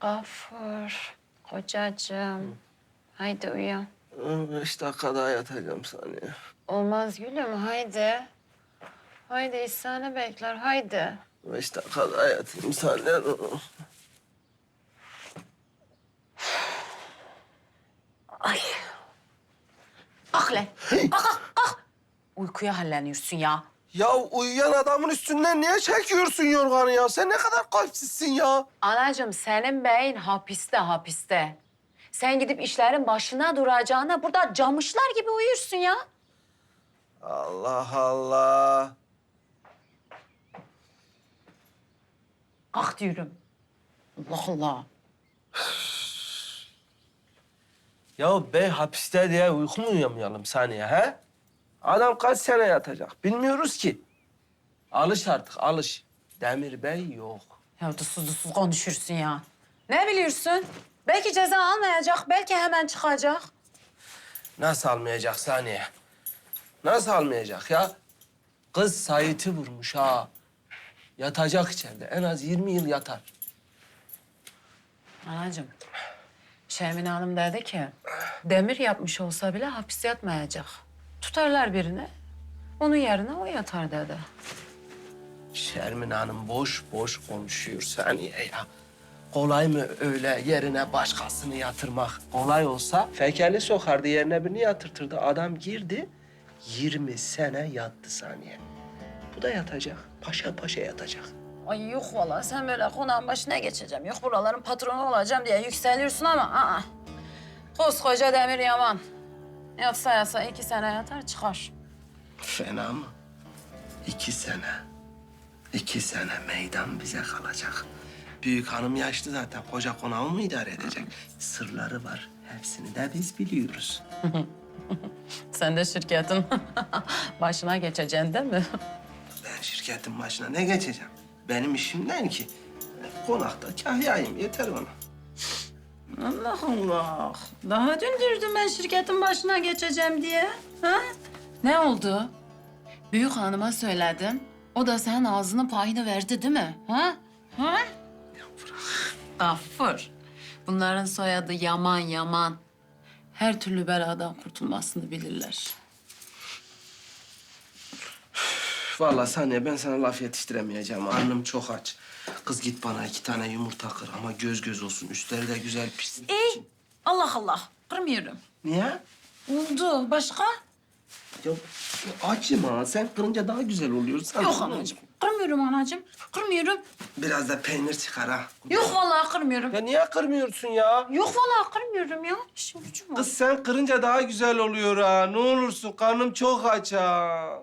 Gafur, kocacığım. Haydi uyan. Beş dakika daha yatacağım saniye. Olmaz gülüm, haydi. Haydi İhsan'ı bekler, haydi. Beş dakika daha yatayım saniye. Ay. Kalk lan. Kalk kalk kalk. Uykuya halleniyorsun ya. Ya uyuyan adamın üstünden niye çekiyorsun yorganı ya? Sen ne kadar kalpsizsin ya. Anacığım senin beyin hapiste hapiste. Sen gidip işlerin başına duracağına burada camışlar gibi uyursun ya. Allah Allah. Kalk diyorum. Allah Allah. Ya bey hapiste diye uyku mu uyuyamayalım saniye he? Adam kaç sene yatacak bilmiyoruz ki. Alış artık alış. Demir Bey yok. Ya dusuz dusuz konuşursun ya. Ne biliyorsun? Belki ceza almayacak, belki hemen çıkacak. Nasıl almayacak saniye? Nasıl almayacak ya? Kız Sait'i vurmuş ha. Yatacak içeride. En az 20 yıl yatar. Anacığım, Şermin Hanım dedi ki... ...demir yapmış olsa bile hapis yatmayacak. Tutarlar birini, onun yerine o yatar dedi. Şermin Hanım boş boş konuşuyor saniye ya. Kolay mı öyle yerine başkasını yatırmak? Kolay olsa fekeli sokardı yerine birini yatırtırdı. Adam girdi 20 sene yattı saniye. Bu da yatacak. Paşa paşa yatacak. Ay yok vallahi sen böyle konağın başına geçeceğim. Yok buraların patronu olacağım diye yükseliyorsun ama aa. Koskoca Demir Yaman. Yatsa yatsa iki sene yatar çıkar. Fena mı? İki sene. İki sene meydan bize kalacak. Büyük hanım yaşlı zaten. Koca konağı mı idare edecek? Sırları var. Hepsini de biz biliyoruz. Sen de şirketin başına geçeceksin değil mi? Ben şirketin başına ne geçeceğim? Benim işimden ki. Konakta kahyayım yeter bana. Allah Allah. Daha dün durdum ben şirketin başına geçeceğim diye. Ha? Ne oldu? Büyük hanıma söyledim. O da senin ağzının payını verdi değil mi? Ha? Ha? Gaffur. Bunların soyadı Yaman Yaman. Her türlü beladan kurtulmasını bilirler. Vallahi saniye ben sana laf yetiştiremeyeceğim. Karnım çok aç. Kız git bana iki tane yumurta kır ama göz göz olsun. Üstleri de güzel pişsin. İyi. Allah Allah. Kırmıyorum. Niye? Oldu. Başka? Ya, ya açım ha. Sen kırınca daha güzel oluyor. Sen Yok anacığım. Kırmıyorum anacığım. Kırmıyorum. Biraz da peynir çıkar ha. Yok vallahi kırmıyorum. Ya niye kırmıyorsun ya? Yok vallahi kırmıyorum ya. İşim gücüm var. Kız sen kırınca daha güzel oluyor ha. Ne olursun karnım çok aç ha.